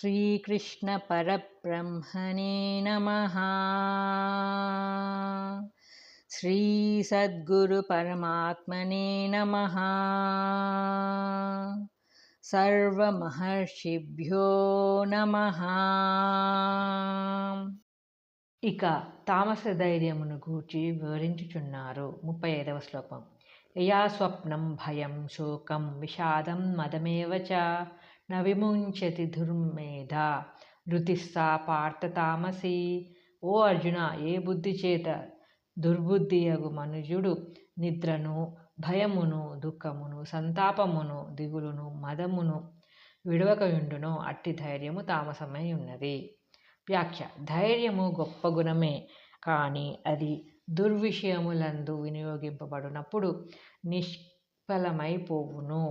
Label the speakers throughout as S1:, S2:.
S1: श्रीकृष्णपरब्रह्मणे नमः श्रीसद्गुरुपरमात्मने नमः సర్వమహర్షిభ్యో నమ ఇక తామస ధైర్యమును గూర్చి వివరించుచున్నారు ముప్పై ఐదవ శ్లోకం యయా స్వప్నం భయం శోకం విషాదం మదమేవ చ న విముంచతి దుర్మేధ ధృతిస్సా పార్థ తామసి ఓ అర్జున ఏ బుద్ధి చేత దుర్బుద్ధియగు మనుజుడు నిద్రను భయమును దుఃఖమును సంతాపమును దిగులును మదమును విడవకయుండును అట్టి ధైర్యము తామసమై ఉన్నది. వ్యాఖ్య ధైర్యము గొప్ప గుణమే కానీ అది దుర్విషయములందు వినియోగింపబడినప్పుడు నిష్ఫలమైపోవును.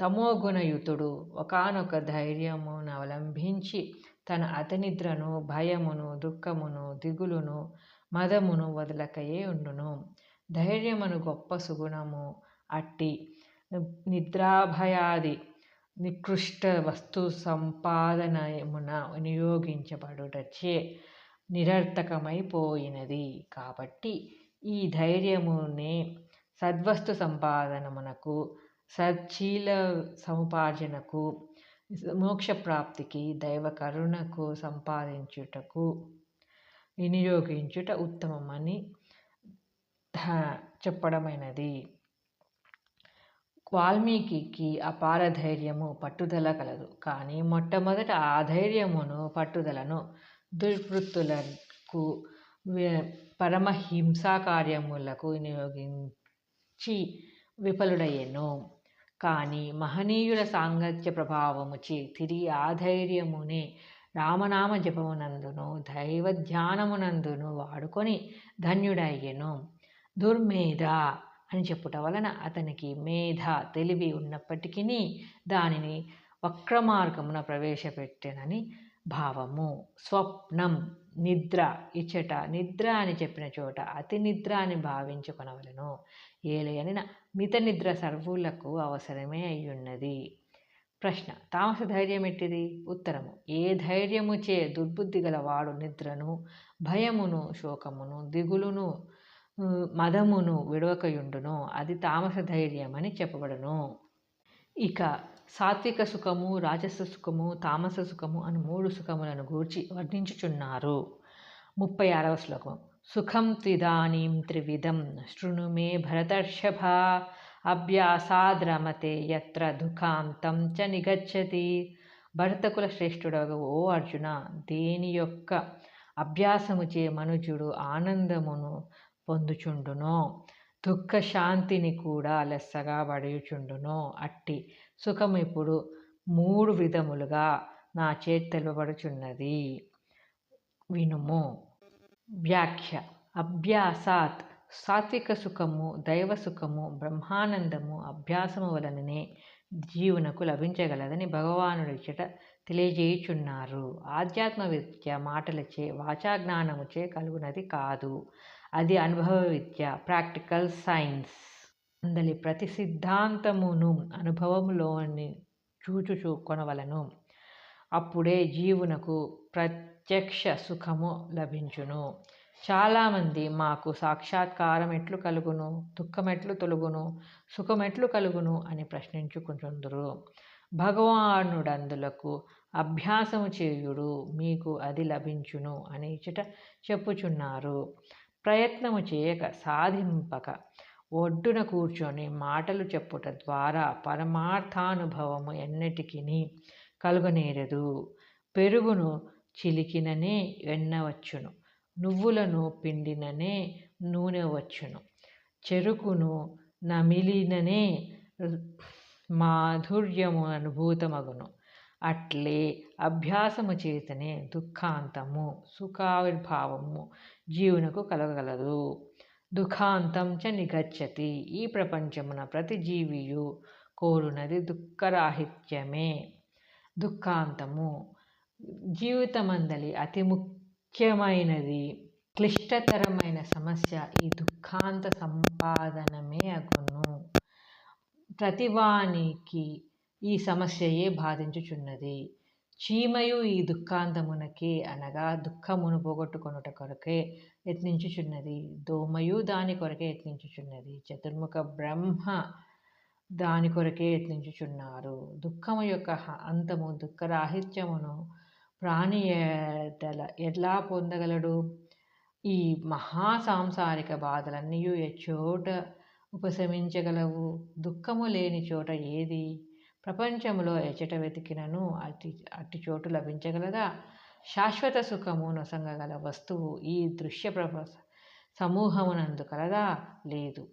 S1: తమోగుణయుతుడు ఒకనొక ధైర్యమును అవలంబించి తన అతనిద్రను భయమును దుఃఖమును దిగులును మదమును వదలకయే ఉండును. ధైర్యమును గొప్ప సుగుణము అట్టి నిద్రాభయాది నికృష్ట వస్తు సంపాదనమున వినియోగించబడుటచే నిరర్థకమైపోయినది కాబట్టి ఈ ధైర్యమునే సద్వస్తు సంపాదనమునకు సచ్చీల సముపార్జనకు మోక్షప్రాప్తికి దైవ కరుణకు సంపాదించుటకు వినియోగించుట ఉత్తమమని చెప్పడమైనది. వాల్మీకి అపార ధైర్యము పట్టుదల కలదు. కానీ మొట్టమొదట ఆ ధైర్యమును పట్టుదలను దుర్వృత్తులకు పరమహింసా కార్యములకు వినియోగించి విఫలుడయ్యెను. కానీ మహనీయుల సాంగత్య ప్రభావముచి తిరిగి ఆ ధైర్యమునే రామనామ జపమునందును దైవ ధ్యానమునందును వాడుకొని ధన్యుడయ్యెను. దుర్మేధ అని చెప్పుట వలన అతనికి మేధ తెలివి ఉన్నప్పటికీ దానిని వక్రమార్గమున ప్రవేశపెట్టెనని భావము స్వప్నం నిద్ర ఇచ్చట నిద్ర అని చెప్పిన చోట అతి నిద్ర అని భావించుకునవలను. ఏలయనిన మిత నిద్ర సర్వులకు అవసరమే అయ్యున్నది. ప్రశ్న తామస ధైర్యం ఎట్టిది? ఉత్తరము ఏ ధైర్యము చే దుర్బుద్ధి గలవాడు నిద్రను భయమును శోకమును దిగులును మదమును విడవకయుండును అది తామస ధైర్యమని చెప్పబడును. ఇక సాత్విక సుఖము రాజస సుఖము తామస సుఖము అని మూడు సుఖములను గూర్చి వర్ణించుచున్నారు. ముప్పై ఆరవ శ్లోకం. సుఖం త్రిదానీం త్రివిధం శృణు మే భరతర్షభ. అభ్యాసాద్రమతే ఎత్ర దుఃఖాంతం చ నిగచ్చతి. భరతకుల శ్రేష్ఠుడగు ఓ అర్జున దేని యొక్క అభ్యాసముచే మనుజుడు ఆనందమును పొందుచుండునో? దుఃఖ శాంతిని కూడా లెస్సగా పడయుచుండును అట్టి. సుఖము ఇప్పుడు మూడు విధములుగా నా చేతి తెలుపబడుచున్నది వినుము. వ్యాఖ్య. అభ్యాసాత్. సాత్విక సుఖము దైవ సుఖము బ్రహ్మానందము అభ్యాసము వలననే జీవునకు లభించగలదని భగవానుడిచట తెలియజేయుచున్నారు. ఆధ్యాత్మ విద్య మాటలచే వాచాజ్ఞానముచే కలుగునది కాదు. అది అనుభవ విద్య ప్రాక్టికల్ సైన్స్. అందలి ప్రతి సిద్ధాంతమును అనుభవంలోని చూచుచూ కొనవలను అప్పుడే జీవునకు ప్రత్యక్ష సుఖము లభించును. చాలామంది మాకు సాక్షాత్కారం ఎట్లు కలుగును దుఃఖం ఎట్లు తొలుగును సుఖం ఎట్లు కలుగును అని ప్రశ్నించుకుంటుందరు భగవానుడందులకు అభ్యాసము చేయుడు మీకు అది లభించును అని ఇచ్చట చెప్పుచున్నారు. ప్రయత్నము చేయక సాధింపక ఒడ్డున కూర్చొని మాటలు చెప్పుట ద్వారా పరమార్థానుభవము ఎన్నటికిని కలుగనేరదు. పెరుగును చిలికిననే వెన్నవచ్చును నువ్వులను పిండిననే నూనె వచ్చును చెరుకును నమిలిననే మాధుర్యము అనుభూతమగును. అట్లే అభ్యాసము చేతనే దుఃఖాంతము సుఖావిర్భావము జీవునకు కలగగలదు. దుఃఖాంతం చ నిగచ్చతి. ఈ ప్రపంచమున ప్రతి జీవియు కోరునది దుఃఖరాహిత్యమే. దుఃఖాంతము జీవితమందలి అతి ముఖ్యమైనది. క్లిష్టతరమైన సమస్య ఈ దుఃఖాంత సంపాదనమే అగును. ప్రతివానికి ఈ సమస్యయే బాధించుచున్నది. చీమయు ఈ దుఃఖాంతమునకే అనగా దుఃఖమును పోగొట్టుకొనుట కొరకే యత్నించుచున్నది. దోమయు దాని కొరకే యత్నించుచున్నది. చతుర్ముఖ బ్రహ్మ దాని కొరకే యత్నించుచున్నారు. దుఃఖము యొక్క అంతము దుఃఖరాహిత్యమును ప్రాణి ఎలా పొందగలడు? ఈ మహా సాంసారిక బాధలన్నీ ఎచ్చోట ఉపశమించగలవు. దుఃఖము లేని చోట ఏది? ప్రపంచంలో ఎచట వెతికినను అతి అట్టి చోటు లభించగలదా? శాశ్వత సుఖము నొసంగగల వస్తువు ఈ దృశ్య ప్రభ సమూహమునందు కలదా? లేదు.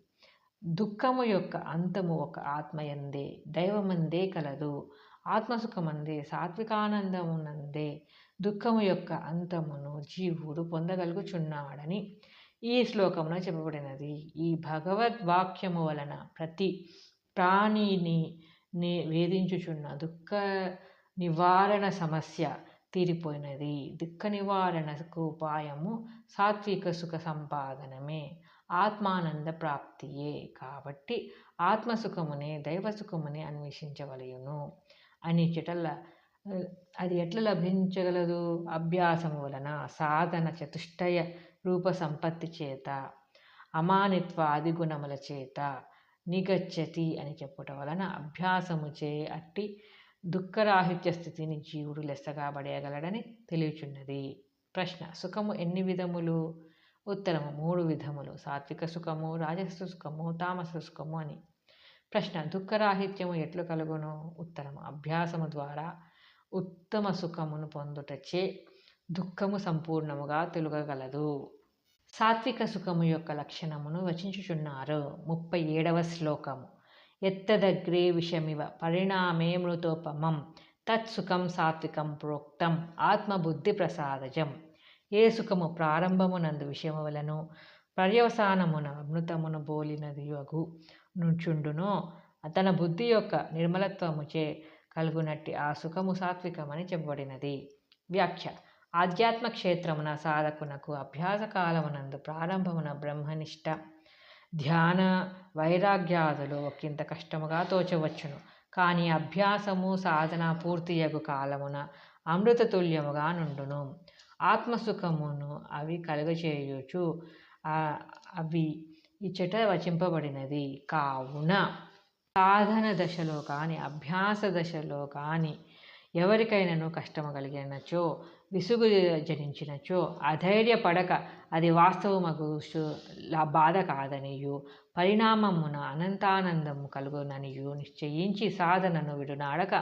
S1: దుఃఖము యొక్క అంతము ఒక ఆత్మయందే దైవమందే కలదు. ఆత్మసుఖమందే సాత్వికానందమునందే. దుఃఖము యొక్క అంతమును జీవుడు పొందగలుగుచున్నాడని ఈ శ్లోకమున చెప్పబడినది. ఈ భగవద్వాక్యము వలన ప్రతి ప్రాణిని నే వేధించుచున్న దుఃఖ నివారణ సమస్య తీరిపోయినది. దుఃఖ నివారణకు ఉపాయము సాత్విక సుఖ సంపాదనమే. ఆత్మానంద ప్రాప్తియే. కాబట్టి ఆత్మసుఖమునే దైవసుఖమునే అన్వేషించవలయును అని చెటల అది ఎట్లా లభించగలదు? అభ్యాసము వలన సాధన చతుష్టయ రూప సంపత్తి చేత అమానిత్వ ఆదిగుణముల చేత నిగచ్చతి అని చెప్పుట వలన అభ్యాసము చే అట్టి దుఃఖరాహిత్య స్థితిని జీవుడు లెస్సగా పడేయగలడని తెలియచున్నది. ప్రశ్న సుఖము ఎన్ని విధములు? ఉత్తరము మూడు విధములు. సాత్విక సుఖము రాజస సుఖము తామస సుఖము అని. ప్రశ్న దుఃఖరాహిత్యము ఎట్లు కలుగును? ఉత్తరము అభ్యాసము ద్వారా ఉత్తమ సుఖమును పొందుటచే దుఃఖము సంపూర్ణముగా తెలుగగలదు. సాత్విక సుఖము యొక్క లక్షణమును వచించుచున్నారు. ముప్పై ఏడవ శ్లోకము. ఎత్తదగ్రే విషమివ పరిణామే మృతోపమం తత్సుఖం సాత్వికం ప్రోక్తం ఆత్మబుద్ధి ప్రసాదజం. ఏ సుఖము ప్రారంభమునందు విషయములను పర్యవసానమున అమృతమును బోలినది యగు నుంచుండునో తన బుద్ధి యొక్క నిర్మలత్వముచే కలుగునట్టి ఆ సుఖము సాత్వికమని చెప్పబడినది. వ్యాఖ్య. ఆధ్యాత్మ క్షేత్రమున సాధకునకు అభ్యాస కాలమునందు ప్రారంభమున బ్రహ్మనిష్ట ధ్యాన వైరాగ్యాదులు ఒకంత కష్టముగా తోచవచ్చును. కానీ అభ్యాసము సాధన పూర్తియగు కాలమున అమృతతుల్యముగా నుండును. ఆత్మసుఖమును అవి కలుగచేయుచు అవి ఇచ్చట వచింపబడినది. కావున సాధన దశలో కానీ అభ్యాస దశలో కానీ ఎవరికైనాను కష్టము కలిగినచో విసుగు జనించినచో అధైర్యపడక అది వాస్తవమగు బాధ కాదనియు. పరిణామమున అనంతానందము కలుగుననియు. నిశ్చయించి సాధనను విడునాడక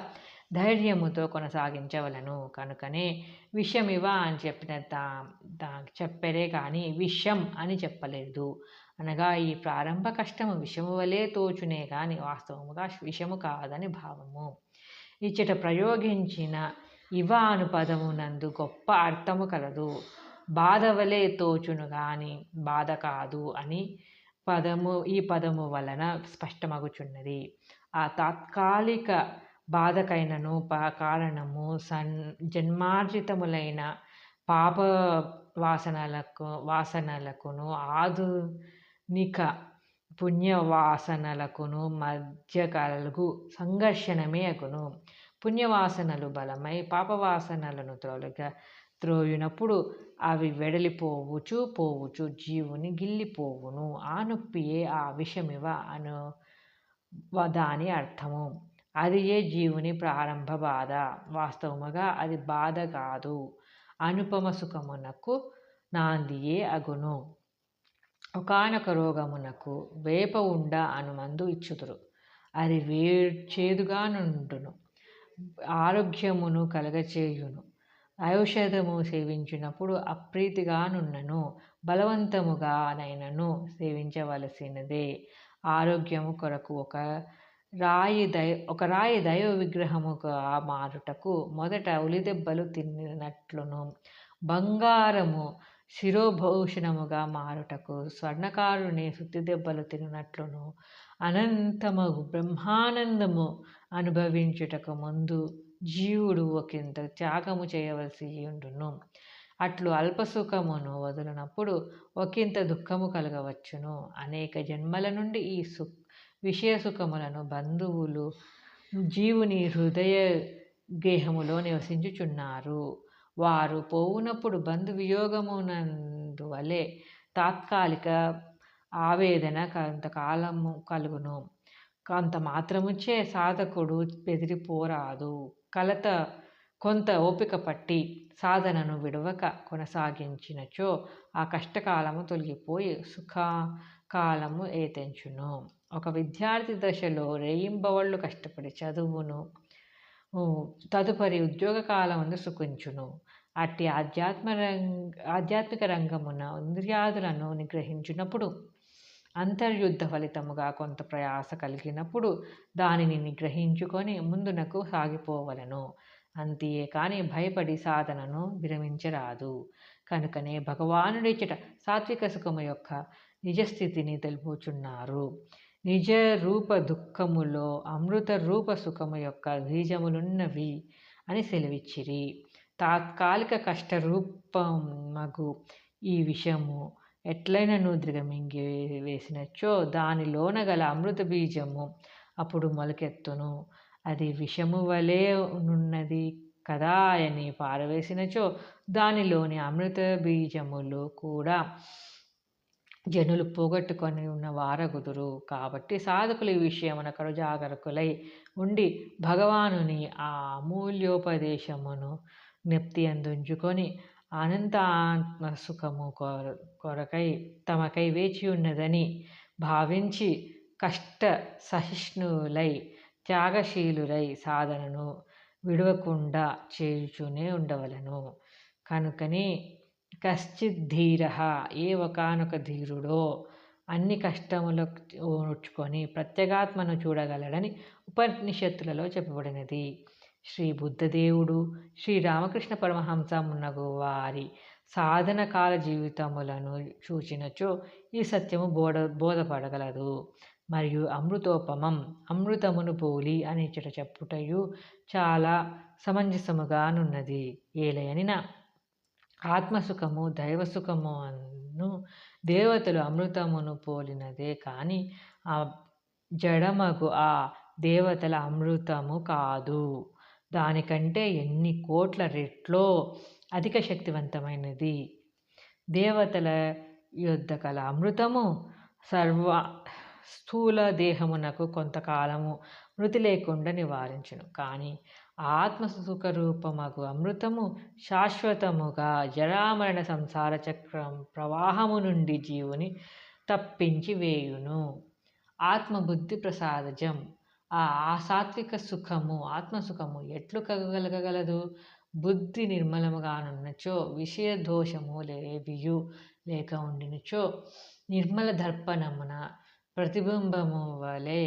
S1: ధైర్యముతో కొనసాగించవలను. కనుకనే విషమివ అని చెప్పిన దా చెప్పరే కానీ విషం అని చెప్పలేదు. అనగా ఈ ప్రారంభ కష్టము విషము వలె తోచునే కానీ వాస్తవముగా విషము కాదని భావము. ఇచ్చట ప్రయోగించిన ఇవ అను పదమునందు గొప్ప అర్థము కలదు. బాధ వలె తోచును గాని బాధ కాదు అని పదము ఈ పదము వలన స్పష్టమగుచున్నది. ఆ తాత్కాలిక బాధకైనను కారణము సన్ జన్మార్జితములైన పాప వాసనలకు వాసనలకును ఆధునిక పుణ్యవాసనలకును మధ్య కలుగు సంఘర్షణమే అగును. పుణ్యవాసనలు బలమై పాపవాసనలను త్రోలిక త్రోయినప్పుడు అవి వెడలిపోవుచు పోవుచు జీవుని గిల్లిపోవును. ఆ నొప్పియే ఆ విషమివ అను దాని అర్థము. అది ఏ జీవుని ప్రారంభ బాధ? వాస్తవముగా అది బాధ కాదు. అనుపమ సుఖమునకు నాందియే అగును. ఒకనొక రోగమునకు వేప ఉండ అనుమందు ఇచ్చుదురు. అది వే చేదుగా నుండును. ఆరోగ్యమును కలగచేయును. ఔషధము సేవించినప్పుడు అప్రీతిగానున్నను బలవంతముగానైనను సేవించవలసినదే. ఆరోగ్యము కొరకు ఒక రాయి దై ఒక రాయి దైవ విగ్రహముగా మారుటకు మొదట ఉలిదెబ్బలు తిన్నట్లును. బంగారము శిరోభూషణముగా మారుటకు స్వర్ణకారుని దెబ్బలు తినట్లును అనంతము బ్రహ్మానందము అనుభవించుటకు ముందు జీవుడు ఒకంత త్యాగము చేయవలసి ఉండును. అట్లు అల్పసుఖమును వదిలినప్పుడు ఒకంత దుఃఖము కలగవచ్చును. అనేక జన్మల నుండి ఈ సు విషయ సుఖములను బంధువులు జీవుని హృదయ గేహములో నివసించుచున్నారు. వారు పోవునప్పుడు బంధు వియోగమునందువలే తాత్కాలిక ఆవేదన కొంతకాలము కలుగును. కొంత మాత్రముచే సాధకుడు బెదిరిపోరాదు. కలత కొంత ఓపిక పట్టి సాధనను విడవక కొనసాగించినచో ఆ కష్టకాలము తొలగిపోయి సుఖకాలము ఏతెంచును. ఒక విద్యార్థి దశలో రేయింబవళ్ళు కష్టపడి చదువును తదుపరి ఉద్యోగ కాలమును సుఖించును. అట్టి ఆధ్యాత్మ రంగ ఆధ్యాత్మిక రంగమున ఇంద్రియాదులను నిగ్రహించినప్పుడు అంతర్యుద్ధ ఫలితముగా కొంత ప్రయాస కలిగినప్పుడు దానిని నిగ్రహించుకొని ముందునకు సాగిపోవలను. అంతియే కాని భయపడి సాధనను విరమించరాదు. కనుకనే భగవానుడిచట సాత్విక సుఖము యొక్క నిజస్థితిని తెలుపుచున్నారు. నిజ రూప దుఃఖములో అమృత రూప సుఖము యొక్క బీజములున్నవి అని సెలవిచ్చిరి. తాత్కాలిక కష్టరూపమగు ఈ ఎట్లైన నూద్రిగ మింగి వేసినచో దానిలోన గల అమృత బీజము అప్పుడు మొలకెత్తును. అది విషము వలె నున్నది కదా అని పారవేసినచో దానిలోని అమృత బీజములు కూడా జనులు పోగొట్టుకొని ఉన్న వారగుదురు. కాబట్టి సాధకులు ఈ విషయమున జాగరకులై ఉండి భగవానుని ఆ అమూల్యోపదేశమును జ్ఞప్తి అందించుకొని అనంత ఆత్మ సుఖము కొరకై తమకై వేచి ఉన్నదని భావించి కష్ట సహిష్ణులై త్యాగశీలులై సాధనను విడవకుండా చేయుచునే ఉండవలను. కనుకని కశ్చిత్ ధీర ఏ ఒకనొక ధీరుడో అన్ని కష్టములు ఓర్చుకొని ప్రత్యేగాత్మను చూడగలడని ఉపనిషత్తులలో చెప్పబడినది. శ్రీ బుద్ధదేవుడు శ్రీ రామకృష్ణ పరమహంస మున్నగు వారి సాధన కాల జీవితములను చూచినచో ఈ సత్యము బోధ బోధపడగలదు. మరియు అమృతోపమం అమృతమును పోలి అని చెట చెప్పుటయు చాలా సమంజసముగానున్నది ఏలయనిన ఆత్మసుఖము దైవసుఖము అను దేవతలు అమృతమును పోలినదే కానీ ఆ జడమగు ఆ దేవతల అమృతము కాదు. దానికంటే ఎన్ని కోట్ల రెట్లో అధిక శక్తివంతమైనది. దేవతల యుద్ధ కల అమృతము సర్వ స్థూల దేహమునకు కొంతకాలము మృతి లేకుండా నివారించును. కానీ ఆత్మ రూపమగు అమృతము శాశ్వతముగా జరామరణ సంసార చక్రం ప్రవాహము నుండి జీవుని తప్పించి వేయును. ఆత్మబుద్ధి ప్రసాదజం ఆ సాత్విక సుఖము ఆత్మసుఖము ఎట్లు కగలగగలదు బుద్ధి నిర్మలముగానున్నచో విషయ దోషము లేవియు లేక ఉండినచో నిర్మల దర్పణమున ప్రతిబింబము వలె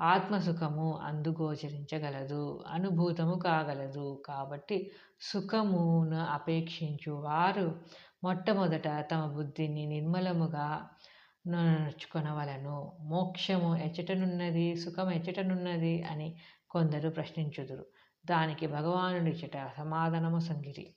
S1: ఆత్మసుఖము అందుగోచరించగలదు అనుభూతము కాగలదు. కాబట్టి సుఖమును అపేక్షించు వారు మొట్టమొదట తమ బుద్ధిని నిర్మలముగా నడుచుకొనవలను మోక్షము ఎచ్చటనున్నది సుఖం ఎచ్చటనున్నది అని కొందరు ప్రశ్నించుదురు. దానికి భగవానుడిచట సమాధానము సంగిరి.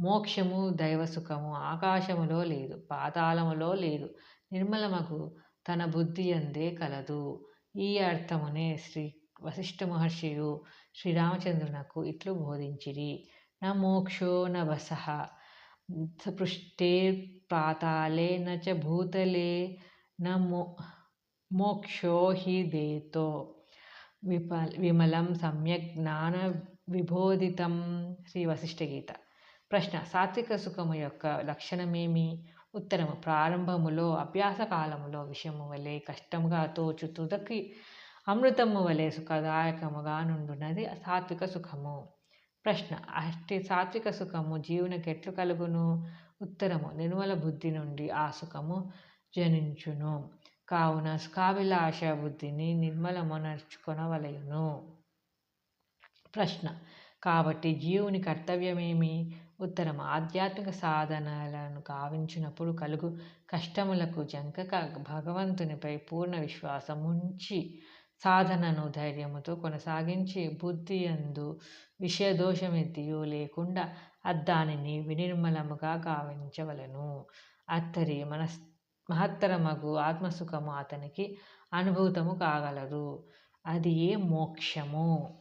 S1: మోక్షము దైవ సుఖము ఆకాశములో లేదు పాతాళములో లేదు. నిర్మలమకు తన బుద్ధి అందే కలదు. ఈ అర్థమునే శ్రీ వశిష్ఠ మహర్షియు శ్రీరామచంద్రునకు ఇట్లు బోధించిరి. న మోక్షో న వసః. పృష్ఠే పాతాళే న చ భూతలే న మో మోక్షో హి దేతో విప విమలం సమ్యక్ జ్ఞాన విబోధితం శ్రీ వశిష్ఠ గీత ప్రశ్న సాత్విక సుఖము యొక్క లక్షణమేమి? ఉత్తరము ప్రారంభములో అభ్యాస కాలములో విషయము వలె కష్టముగా తోచు తుదకి అమృతము వలె సుఖదాయకముగా నుండున్నది సాత్విక సుఖము. ప్రశ్న. అష్టి సాత్విక సుఖము జీవునికి ఎట్లు కలుగును? ఉత్తరము నిర్మల బుద్ధి నుండి ఆ సుఖము జనించును. కావున స్కాభిలాష బుద్ధిని నిర్మలము నిర్మలమునర్చుకొనవలయును ప్రశ్న. కాబట్టి జీవుని కర్తవ్యమేమి? ఉత్తరం ఆధ్యాత్మిక సాధనలను కావించినప్పుడు కలుగు కష్టములకు జంకక భగవంతునిపై పూర్ణ విశ్వాసం ఉంచి సాధనను ధైర్యముతో కొనసాగించి బుద్ధి ఎందు విషయదోషమెత్తియు లేకుండా అద్దానిని వినిర్మలముగా గావించవలను. అత్తరి మనస్ మహత్తరమగు ఆత్మసుఖము అతనికి అనుభూతము కాగలదు. అది ఏ మోక్షము?